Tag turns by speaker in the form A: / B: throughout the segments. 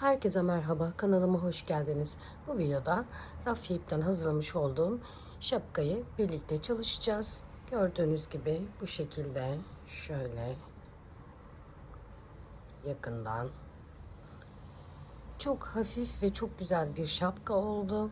A: Herkese merhaba, kanalıma hoş geldiniz. Bu videoda rafya ipten hazırlamış olduğum şapkayı birlikte çalışacağız. Gördüğünüz gibi bu şekilde şöyle yakından çok hafif ve çok güzel bir şapka oldu.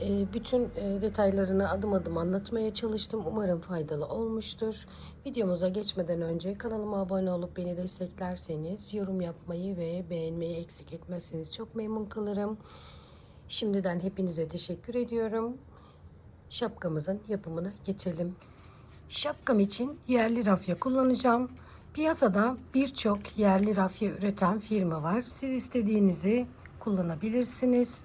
A: Ee, bütün e, detaylarını adım adım anlatmaya çalıştım. Umarım faydalı olmuştur. Videomuza geçmeden önce kanalıma abone olup beni desteklerseniz yorum yapmayı ve beğenmeyi eksik etmezseniz çok memnun kalırım. Şimdiden hepinize teşekkür ediyorum. Şapkamızın yapımına geçelim. Şapkam için yerli rafya kullanacağım. Piyasada birçok yerli rafya üreten firma var. Siz istediğinizi kullanabilirsiniz.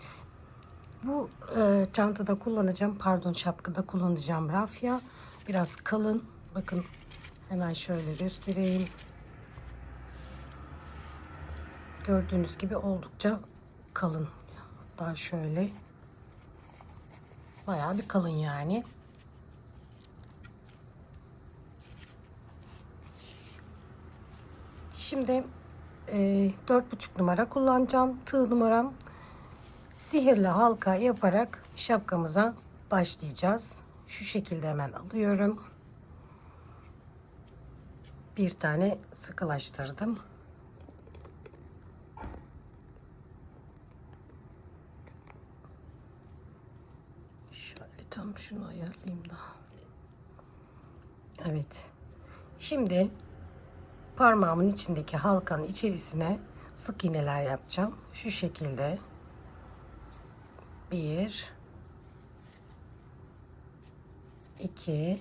A: Bu e, çantada kullanacağım, pardon şapkada kullanacağım rafya. Biraz kalın. Bakın hemen şöyle göstereyim. Gördüğünüz gibi oldukça kalın. Daha şöyle. Bayağı bir kalın yani. Şimdi e, 4,5 numara kullanacağım. Tığ numaram sihirli halka yaparak şapkamıza başlayacağız. Şu şekilde hemen alıyorum. Bir tane sıkılaştırdım. Şöyle tam şunu ayarlayayım da. Evet. Şimdi parmağımın içindeki halkanın içerisine sık iğneler yapacağım. Şu şekilde. Bir, iki,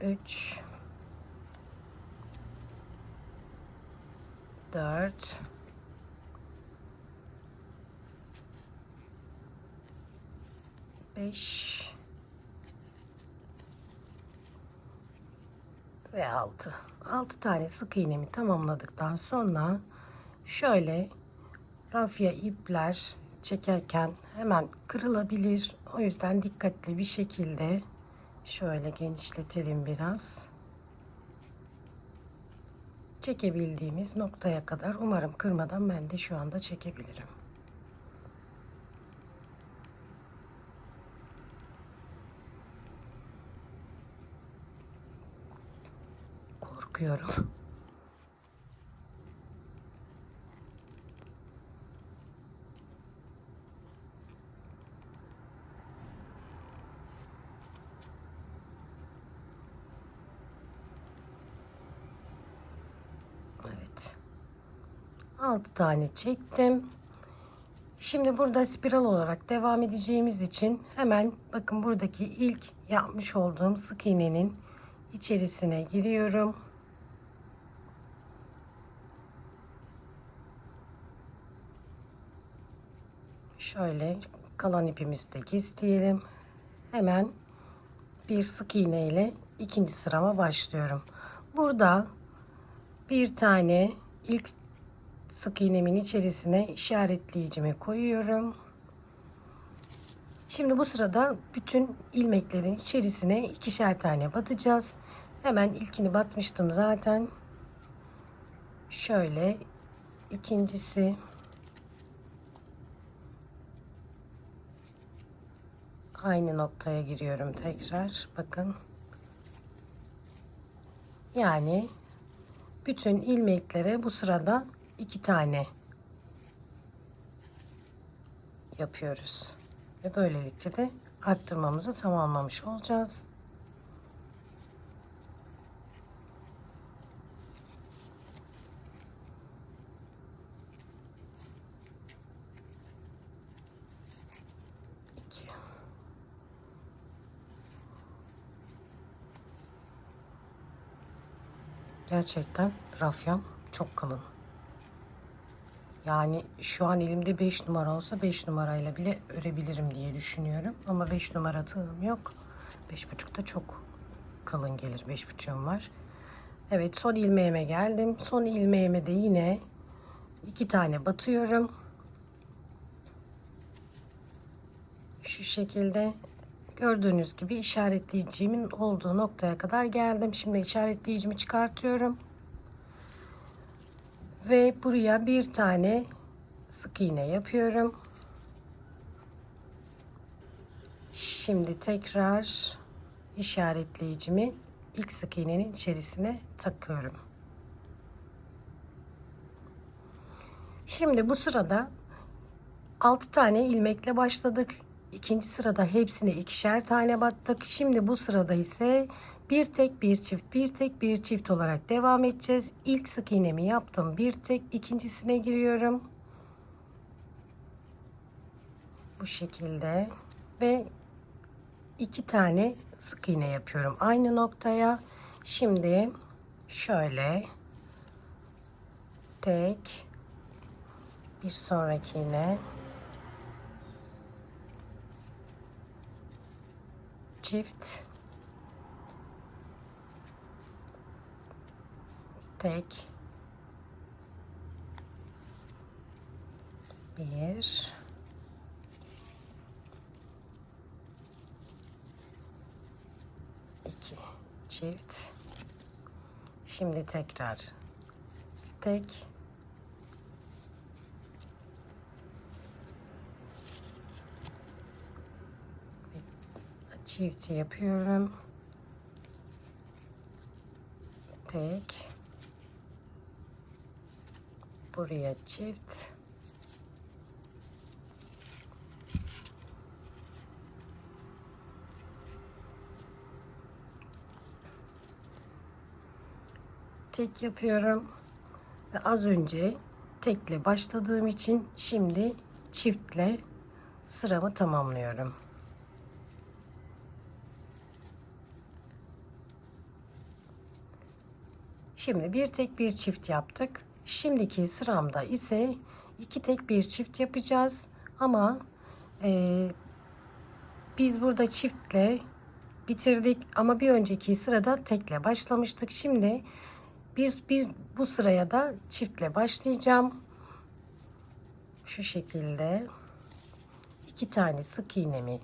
A: üç, dört, beş ve 6. 6 tane sık iğnemi tamamladıktan sonra şöyle rafya ipler çekerken hemen kırılabilir. O yüzden dikkatli bir şekilde şöyle genişletelim biraz. Çekebildiğimiz noktaya kadar umarım kırmadan ben de şu anda çekebilirim. Korkuyorum. Evet. 6 tane çektim. Şimdi burada spiral olarak devam edeceğimiz için hemen bakın buradaki ilk yapmış olduğum sık iğnenin içerisine giriyorum. Şöyle kalan ipimizi de gizleyelim. Hemen bir sık iğne ile ikinci sırama başlıyorum. Burada bir tane ilk sık iğnemin içerisine işaretleyicimi koyuyorum. Şimdi bu sırada bütün ilmeklerin içerisine ikişer tane batacağız. Hemen ilkini batmıştım zaten. Şöyle ikincisi aynı noktaya giriyorum tekrar. Bakın. Yani bütün ilmeklere bu sırada iki tane yapıyoruz. Ve böylelikle de arttırmamızı tamamlamış olacağız. Gerçekten rafyam çok kalın. Yani şu an elimde 5 numara olsa 5 numarayla bile örebilirim diye düşünüyorum. Ama 5 numara tığım yok. 5,5 da çok kalın gelir. 5,5'um var. Evet son ilmeğime geldim. Son ilmeğime de yine iki tane batıyorum. Şu şekilde Gördüğünüz gibi işaretleyicimin olduğu noktaya kadar geldim. Şimdi işaretleyicimi çıkartıyorum. Ve buraya bir tane sık iğne yapıyorum. Şimdi tekrar işaretleyicimi ilk sık iğnenin içerisine takıyorum. Şimdi bu sırada 6 tane ilmekle başladık. İkinci sırada hepsine ikişer tane battık. Şimdi bu sırada ise bir tek bir çift bir tek bir çift olarak devam edeceğiz. İlk sık iğnemi yaptım. Bir tek ikincisine giriyorum. Bu şekilde ve iki tane sık iğne yapıyorum aynı noktaya. Şimdi şöyle tek bir sonraki iğne çift. Tek. Bir. İki. Çift. Şimdi tekrar tek çift yapıyorum. Tek. Buraya çift. Tek yapıyorum. Ve az önce tekle başladığım için şimdi çiftle sıramı tamamlıyorum. Şimdi bir tek bir çift yaptık. Şimdiki sıramda ise iki tek bir çift yapacağız. Ama e, biz burada çiftle bitirdik ama bir önceki sırada tekle başlamıştık. Şimdi biz biz bu sıraya da çiftle başlayacağım. Şu şekilde iki tane sık iğnemi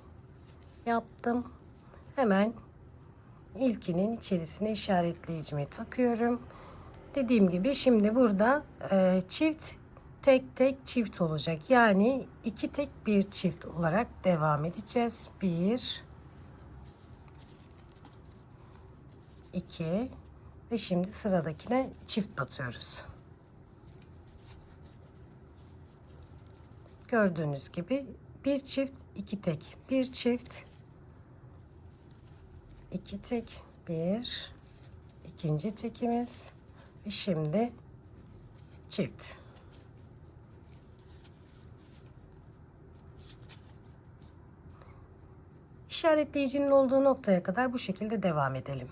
A: yaptım. Hemen ilkinin içerisine işaretleyicimi takıyorum. Dediğim gibi şimdi burada e, çift tek tek çift olacak. Yani iki tek bir çift olarak devam edeceğiz. Bir, iki ve şimdi sıradakine çift batıyoruz. Gördüğünüz gibi bir çift, iki tek, bir çift, iki tek, bir, ikinci tekimiz ve şimdi çift. İşaretleyicinin olduğu noktaya kadar bu şekilde devam edelim.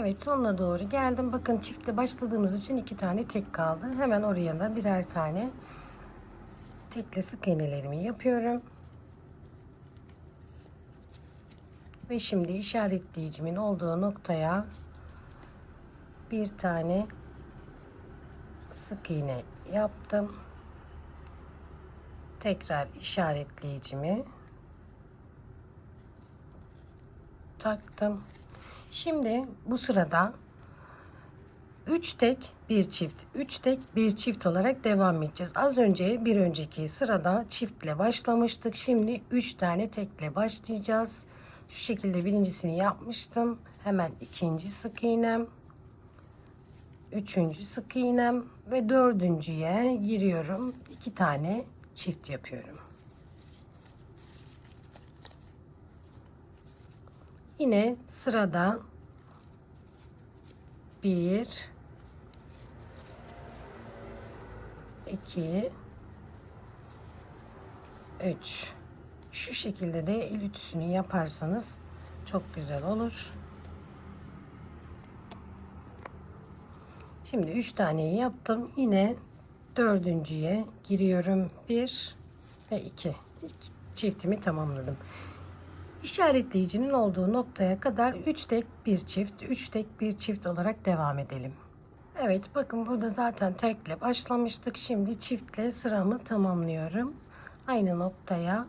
A: Evet sonuna doğru geldim. Bakın çiftle başladığımız için iki tane tek kaldı. Hemen oraya da birer tane tekli sık iğnelerimi yapıyorum. Ve şimdi işaretleyicimin olduğu noktaya bir tane sık iğne yaptım. Tekrar işaretleyicimi taktım. Şimdi bu sırada 3 tek bir çift, 3 tek bir çift olarak devam edeceğiz. Az önce bir önceki sırada çiftle başlamıştık. Şimdi 3 tane tekle başlayacağız. Şu şekilde birincisini yapmıştım. Hemen ikinci sık iğnem. Üçüncü sık iğnem ve dördüncüye giriyorum. iki tane çift yapıyorum. Yine sırada bir, iki, üç. Şu şekilde de el ütüsünü yaparsanız çok güzel olur. Şimdi üç taneyi yaptım. Yine dördüncüye giriyorum. Bir ve iki. iki çiftimi tamamladım. İşaretleyicinin olduğu noktaya kadar 3 tek bir çift, 3 tek bir çift olarak devam edelim. Evet bakın burada zaten tekle başlamıştık. Şimdi çiftle sıramı tamamlıyorum. Aynı noktaya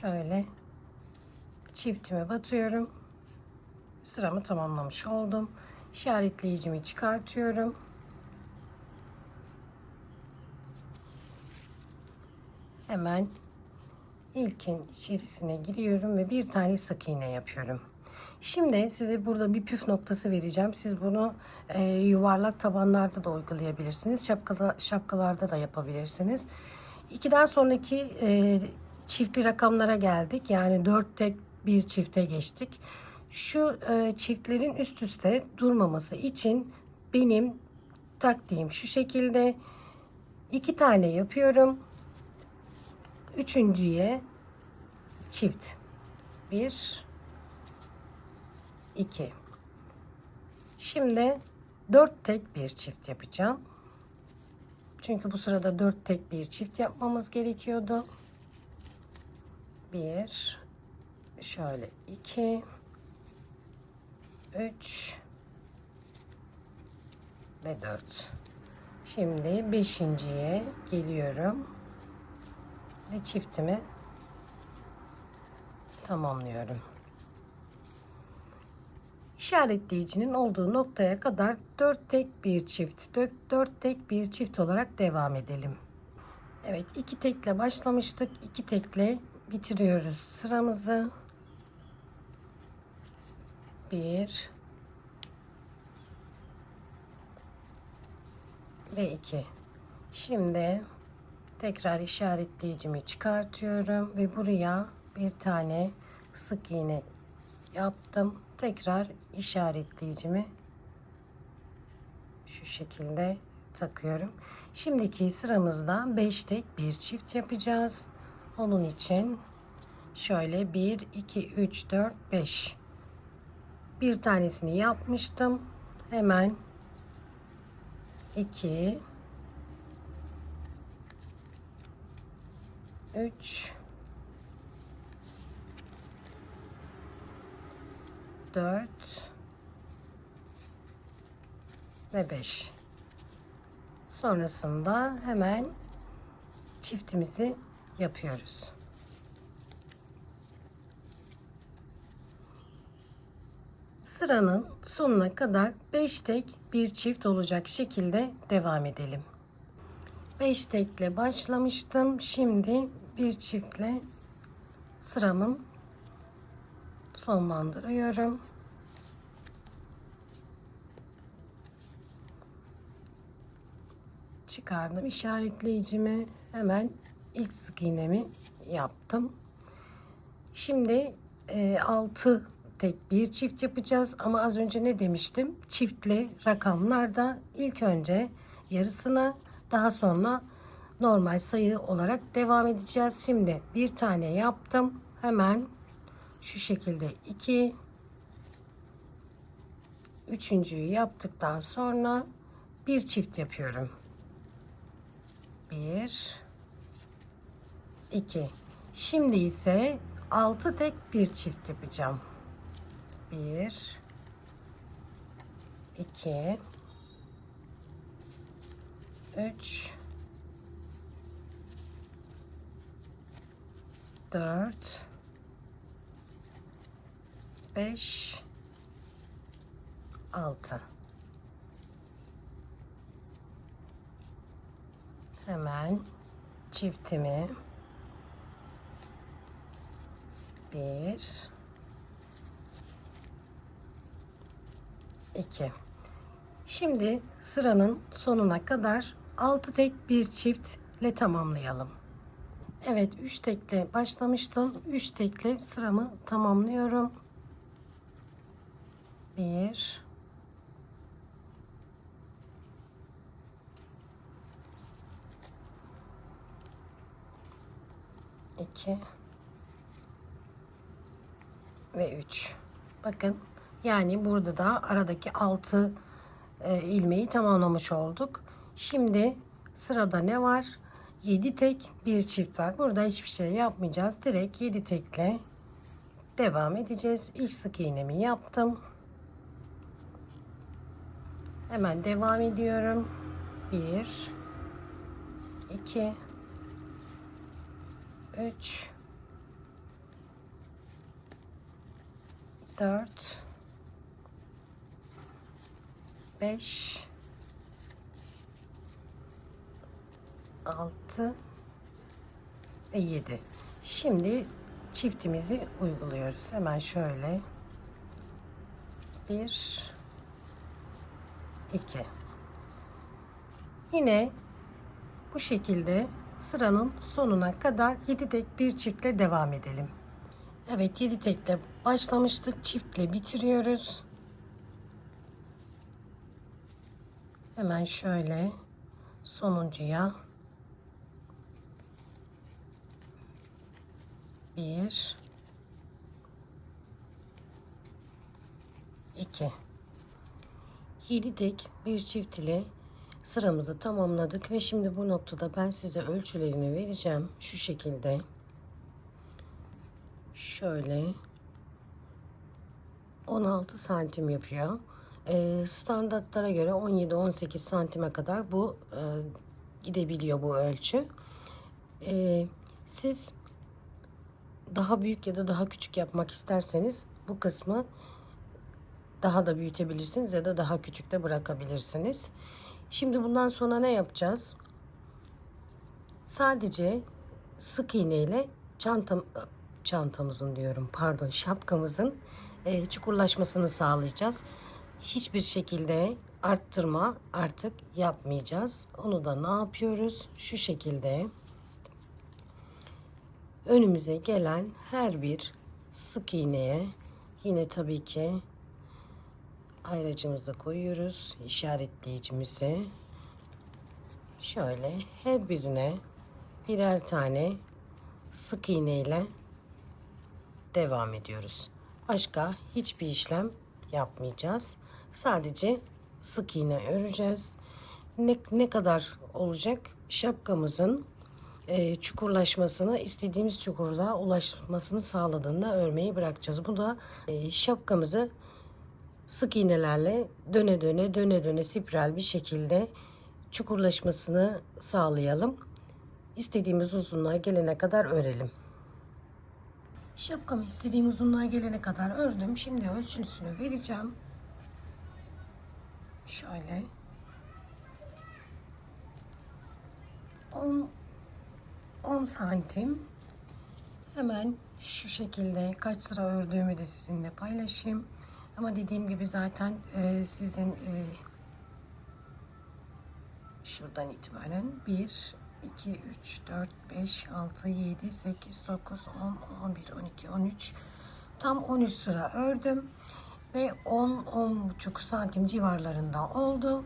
A: Şöyle çiftime batıyorum. Sıramı tamamlamış oldum. İşaretleyicimi çıkartıyorum. Hemen ilkin içerisine giriyorum ve bir tane sık iğne yapıyorum. Şimdi size burada bir püf noktası vereceğim. Siz bunu e, yuvarlak tabanlarda da uygulayabilirsiniz. Şapkala, şapkalarda da yapabilirsiniz. İkiden sonraki e, çiftli rakamlara geldik. Yani dört tek bir çifte geçtik. Şu e, çiftlerin üst üste durmaması için benim taktiğim şu şekilde. iki tane yapıyorum. Üçüncüye çift. Bir, iki. Şimdi dört tek bir çift yapacağım. Çünkü bu sırada dört tek bir çift yapmamız gerekiyordu. Bir, şöyle iki, üç ve dört. Şimdi beşinciye geliyorum ve çiftimi tamamlıyorum. İşaretleyicinin olduğu noktaya kadar 4 tek bir çift, 4 tek bir çift olarak devam edelim. Evet, iki tekle başlamıştık. iki tekle bitiriyoruz sıramızı. 1 ve 2. Şimdi tekrar işaretleyicimi çıkartıyorum ve buraya bir tane sık iğne yaptım. Tekrar işaretleyicimi şu şekilde takıyorum. Şimdiki sıramızda 5 tek bir çift yapacağız. Onun için şöyle 1 2 3 4 5 bir tanesini yapmıştım. Hemen 2 3 4 ve 5 sonrasında hemen çiftimizi yapıyoruz. Sıranın sonuna kadar 5 tek bir çift olacak şekilde devam edelim. 5 tekle başlamıştım. Şimdi bir çiftle sıramın sonlandırıyorum. Çıkardım işaretleyicimi. Hemen ilk sık iğnemi yaptım. Şimdi e, 6 tek bir çift yapacağız ama az önce ne demiştim? Çiftli rakamlarda ilk önce yarısını daha sonra normal sayı olarak devam edeceğiz. Şimdi bir tane yaptım. Hemen şu şekilde 2 üçüncüyü yaptıktan sonra bir çift yapıyorum. 1 2 Şimdi ise 6 tek bir çift yapacağım. 1 2 3 4 5 6 hemen çiftimi bir. 2 şimdi sıranın sonuna kadar 6 tek bir çiftle tamamlayalım. Evet 3 tekle başlamıştım. 3 tekle sıramı tamamlıyorum. 1 2 ve 3 bakın yani burada da aradaki 6 e, ilmeği tamamlamış olduk. Şimdi sırada ne var? 7 tek bir çift var. Burada hiçbir şey yapmayacağız. Direkt 7 tekle devam edeceğiz. İlk sık iğnemi yaptım. Hemen devam ediyorum. 1 2 3 4 5 6 ve 7. Şimdi çiftimizi uyguluyoruz. Hemen şöyle 1 2 Yine bu şekilde sıranın sonuna kadar 7 tek bir çiftle devam edelim. Evet 7 tekle başlamıştık. Çiftle bitiriyoruz. Hemen şöyle sonuncuya. Bir. İki. Yedi tek bir çift ile sıramızı tamamladık ve şimdi bu noktada ben size ölçülerini vereceğim. Şu şekilde şöyle 16 santim yapıyor. Ee, standartlara göre 17-18 santime kadar bu e, gidebiliyor bu ölçü. Ee, siz daha büyük ya da daha küçük yapmak isterseniz bu kısmı daha da büyütebilirsiniz ya da daha küçük de bırakabilirsiniz. Şimdi bundan sonra ne yapacağız? Sadece sık iğne ile çantam çantamızın diyorum pardon şapkamızın e, çukurlaşmasını sağlayacağız. Hiçbir şekilde arttırma artık yapmayacağız. Onu da ne yapıyoruz? Şu şekilde önümüze gelen her bir sık iğneye yine tabii ki ayracımızı koyuyoruz işaretleyicimizi şöyle her birine birer tane sık iğne ile devam ediyoruz. Başka hiçbir işlem yapmayacağız. Sadece sık iğne öreceğiz. Ne, ne kadar olacak? Şapkamızın e, çukurlaşmasını istediğimiz çukurda ulaşmasını sağladığında örmeyi bırakacağız. Bu da e, şapkamızı sık iğnelerle döne döne döne döne spiral bir şekilde çukurlaşmasını sağlayalım. İstediğimiz uzunluğa gelene kadar örelim. Şapkamı istediğim uzunluğa gelene kadar ördüm. Şimdi ölçüsünü vereceğim. Şöyle. 10 10 santim. Hemen şu şekilde kaç sıra ördüğümü de sizinle paylaşayım. Ama dediğim gibi zaten e, sizin e, şuradan itibaren 1, 2, 3, 4, 5, 6, 7, 8, 9, 10, 11, 12, 13 tam 13 sıra ördüm ve 10-10,5 santim civarlarında oldu.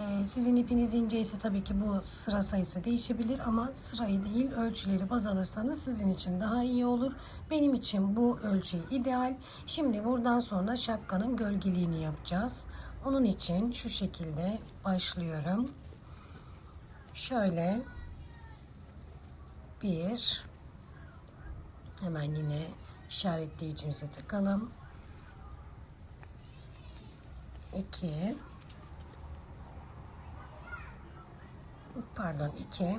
A: Ee, sizin ipiniz ince ise tabii ki bu sıra sayısı değişebilir ama sırayı değil ölçüleri baz alırsanız sizin için daha iyi olur. Benim için bu ölçü ideal. Şimdi buradan sonra şapkanın gölgeliğini yapacağız. Onun için şu şekilde başlıyorum. Şöyle bir. Hemen yine işaretleyicimizi takalım. 2 pardon 2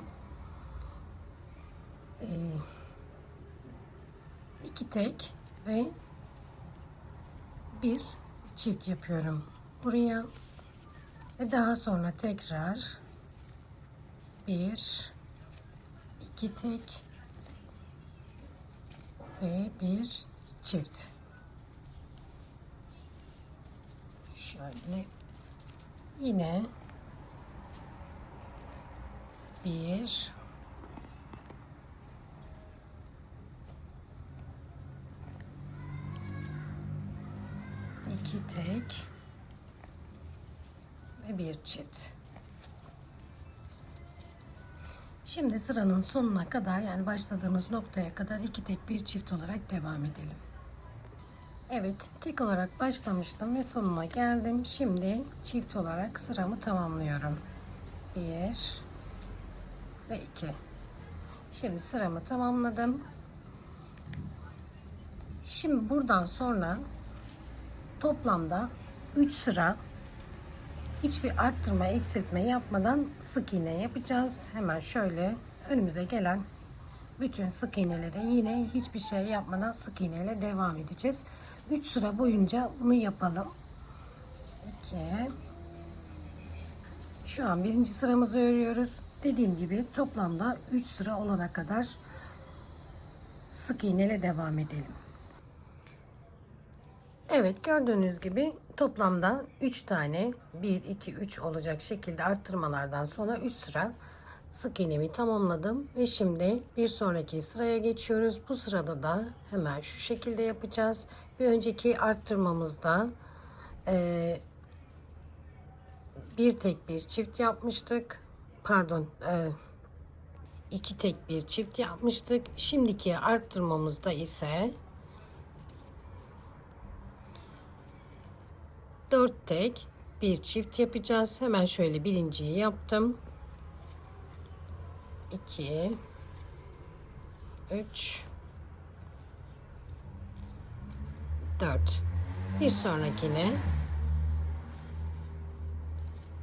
A: 2 tek ve bir çift yapıyorum buraya. Ve daha sonra tekrar bir iki tek ve bir çift. Şöyle yine bir iki tek ve bir çift Şimdi sıranın sonuna kadar yani başladığımız noktaya kadar iki tek bir çift olarak devam edelim. Evet tek olarak başlamıştım ve sonuna geldim. Şimdi çift olarak sıramı tamamlıyorum. Bir ve iki. Şimdi sıramı tamamladım. Şimdi buradan sonra toplamda 3 sıra hiçbir arttırma eksiltme yapmadan sık iğne yapacağız. Hemen şöyle önümüze gelen bütün sık iğnelere yine hiçbir şey yapmadan sık iğneyle devam edeceğiz. 3 sıra boyunca bunu yapalım. 2 Şu an birinci sıramızı örüyoruz. Dediğim gibi toplamda 3 sıra olana kadar sık iğneyle devam edelim. Evet gördüğünüz gibi toplamda 3 tane 1 2 3 olacak şekilde arttırmalardan sonra 3 sıra sık iğnemi tamamladım ve şimdi bir sonraki sıraya geçiyoruz. Bu sırada da hemen şu şekilde yapacağız. Bir önceki arttırmamızda eee bir tek bir çift yapmıştık. Pardon, e, iki tek bir çift yapmıştık. Şimdiki arttırmamızda ise dört tek bir çift yapacağız. Hemen şöyle birinciyi yaptım. 2 3 4 bir sonrakine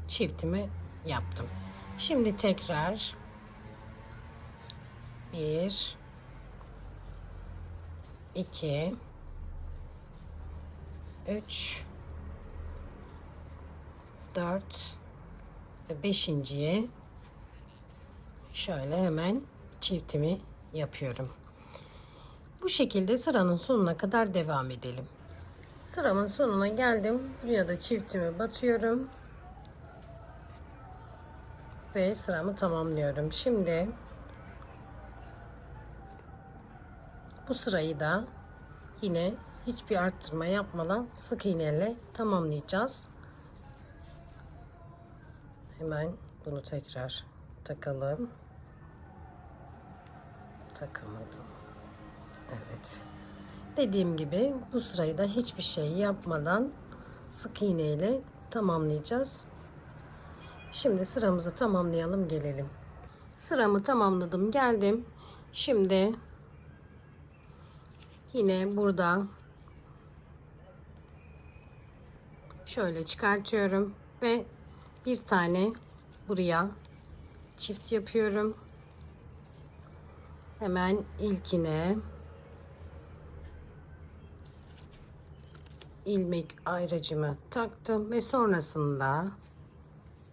A: çiftimi yaptım. Şimdi tekrar bir iki üç dört ve beşinciye şöyle hemen çiftimi yapıyorum. Bu şekilde sıranın sonuna kadar devam edelim. Sıramın sonuna geldim. Buraya da çiftimi batıyorum ve sıramı tamamlıyorum. Şimdi bu sırayı da yine hiçbir arttırma yapmadan sık iğneyle tamamlayacağız. Hemen bunu tekrar takalım. Takamadım. Evet. Dediğim gibi bu sırayı da hiçbir şey yapmadan sık iğneyle tamamlayacağız. Şimdi sıramızı tamamlayalım gelelim. Sıramı tamamladım geldim. Şimdi yine burada şöyle çıkartıyorum ve bir tane buraya çift yapıyorum. Hemen ilkine ilmek ayracımı taktım ve sonrasında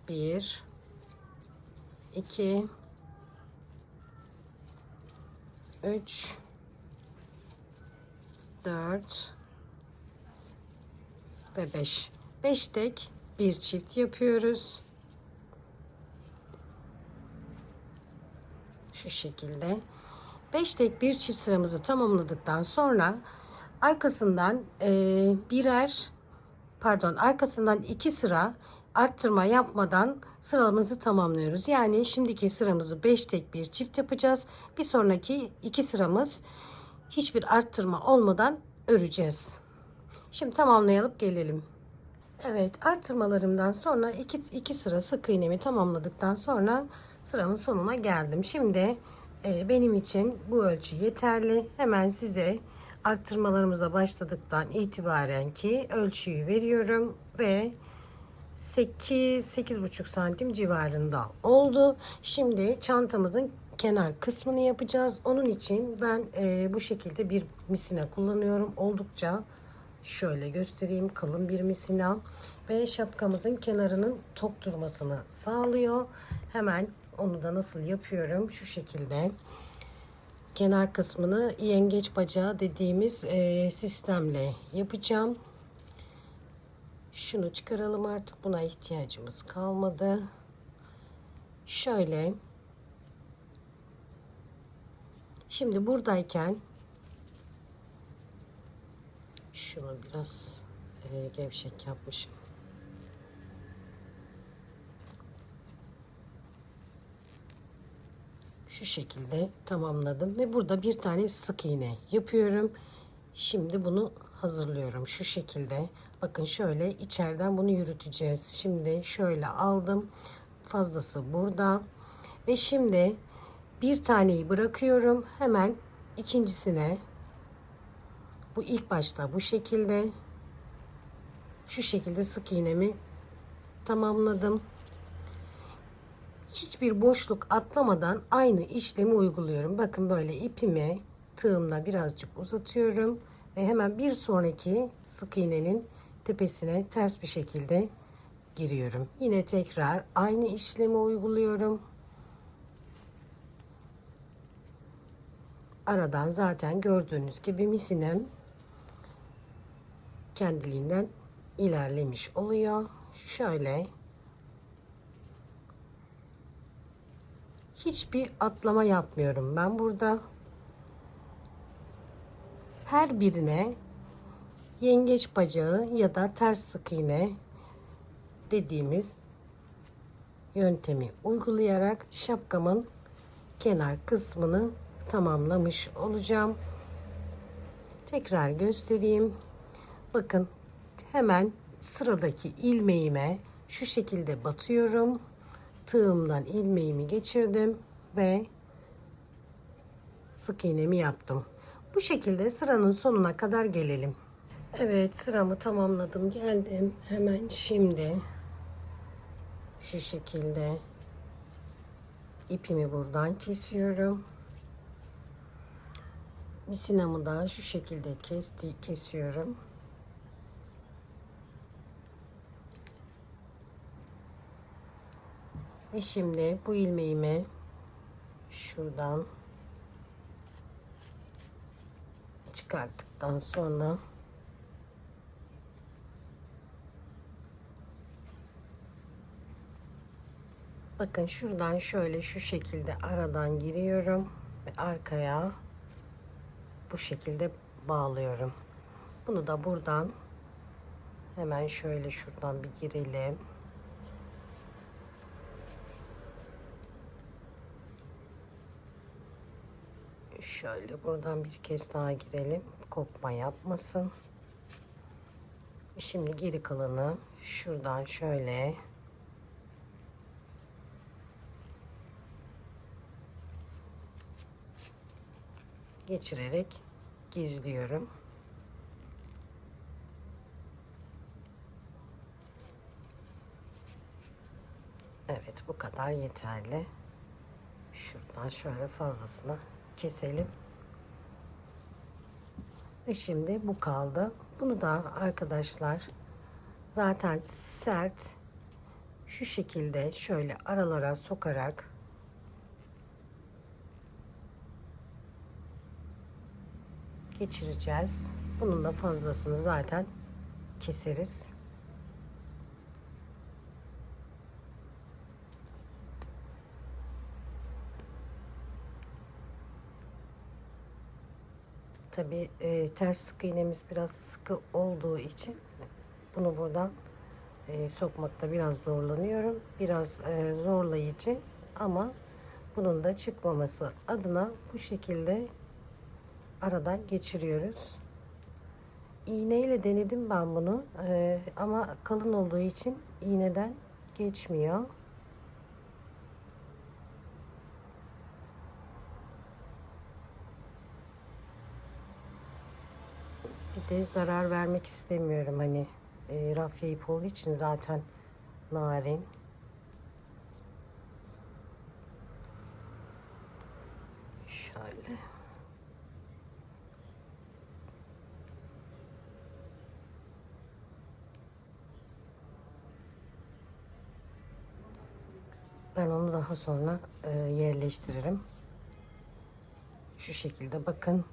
A: 1 2 3 4 ve 5 5 tek bir çift yapıyoruz şu şekilde 5 tek bir çift sıramızı tamamladıktan sonra arkasından e, birer pardon arkasından iki sıra arttırma yapmadan sıramızı tamamlıyoruz. Yani şimdiki sıramızı 5 tek bir çift yapacağız. Bir sonraki iki sıramız hiçbir arttırma olmadan öreceğiz. Şimdi tamamlayalım gelelim. Evet arttırmalarımdan sonra iki, iki sıra sık iğnemi tamamladıktan sonra sıramın sonuna geldim. Şimdi e, benim için bu ölçü yeterli. Hemen size arttırmalarımıza başladıktan itibaren ki ölçüyü veriyorum ve 8-8,5 santim civarında oldu. Şimdi çantamızın kenar kısmını yapacağız. Onun için ben e, bu şekilde bir misina kullanıyorum. Oldukça şöyle göstereyim kalın bir misina ve şapkamızın kenarının tok durmasını sağlıyor. Hemen onu da nasıl yapıyorum? Şu şekilde kenar kısmını yengeç bacağı dediğimiz e, sistemle yapacağım. Şunu çıkaralım artık buna ihtiyacımız kalmadı. Şöyle. Şimdi buradayken şunu biraz e, gevşek yapmışım. Şu şekilde tamamladım ve burada bir tane sık iğne yapıyorum. Şimdi bunu hazırlıyorum şu şekilde. Bakın şöyle içeriden bunu yürüteceğiz. Şimdi şöyle aldım. Fazlası burada. Ve şimdi bir taneyi bırakıyorum. Hemen ikincisine bu ilk başta bu şekilde şu şekilde sık iğnemi tamamladım. Hiçbir boşluk atlamadan aynı işlemi uyguluyorum. Bakın böyle ipimi tığımla birazcık uzatıyorum ve hemen bir sonraki sık iğnenin tepesine ters bir şekilde giriyorum. Yine tekrar aynı işlemi uyguluyorum. Aradan zaten gördüğünüz gibi misinem kendiliğinden ilerlemiş oluyor. Şöyle hiçbir atlama yapmıyorum ben burada. Her birine yengeç bacağı ya da ters sık iğne dediğimiz yöntemi uygulayarak şapkamın kenar kısmını tamamlamış olacağım. Tekrar göstereyim. Bakın hemen sıradaki ilmeğime şu şekilde batıyorum. Tığımdan ilmeğimi geçirdim ve sık iğnemi yaptım. Bu şekilde sıranın sonuna kadar gelelim. Evet sıramı tamamladım geldim. Hemen şimdi şu şekilde ipimi buradan kesiyorum. Misinamı da şu şekilde kesti, kesiyorum. Ve şimdi bu ilmeğimi şuradan çıkarttıktan sonra bakın şuradan şöyle şu şekilde aradan giriyorum ve arkaya bu şekilde bağlıyorum. Bunu da buradan hemen şöyle şuradan bir girelim. Şöyle buradan bir kez daha girelim. Kopma yapmasın. Şimdi geri kalanı şuradan şöyle geçirerek gizliyorum. Evet bu kadar yeterli. Şuradan şöyle fazlasını keselim. Ve şimdi bu kaldı. Bunu da arkadaşlar zaten sert şu şekilde şöyle aralara sokarak geçireceğiz. Bunun da fazlasını zaten keseriz. Tabi e, ters sık iğnemiz biraz sıkı olduğu için bunu buradan e, sokmakta biraz zorlanıyorum. Biraz e, zorlayıcı ama bunun da çıkmaması adına bu şekilde aradan geçiriyoruz. İğneyle denedim ben bunu e, ama kalın olduğu için iğneden geçmiyor. De zarar vermek istemiyorum hani e, rafya olduğu için zaten narin. Şöyle. Ben onu daha sonra e, yerleştiririm. Şu şekilde bakın.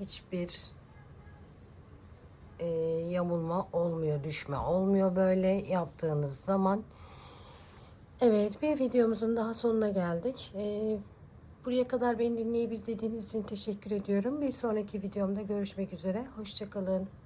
A: Hiçbir e, yamulma olmuyor, düşme olmuyor böyle yaptığınız zaman. Evet, bir videomuzun daha sonuna geldik. E, buraya kadar beni dinleyip izlediğiniz için teşekkür ediyorum. Bir sonraki videomda görüşmek üzere. Hoşçakalın.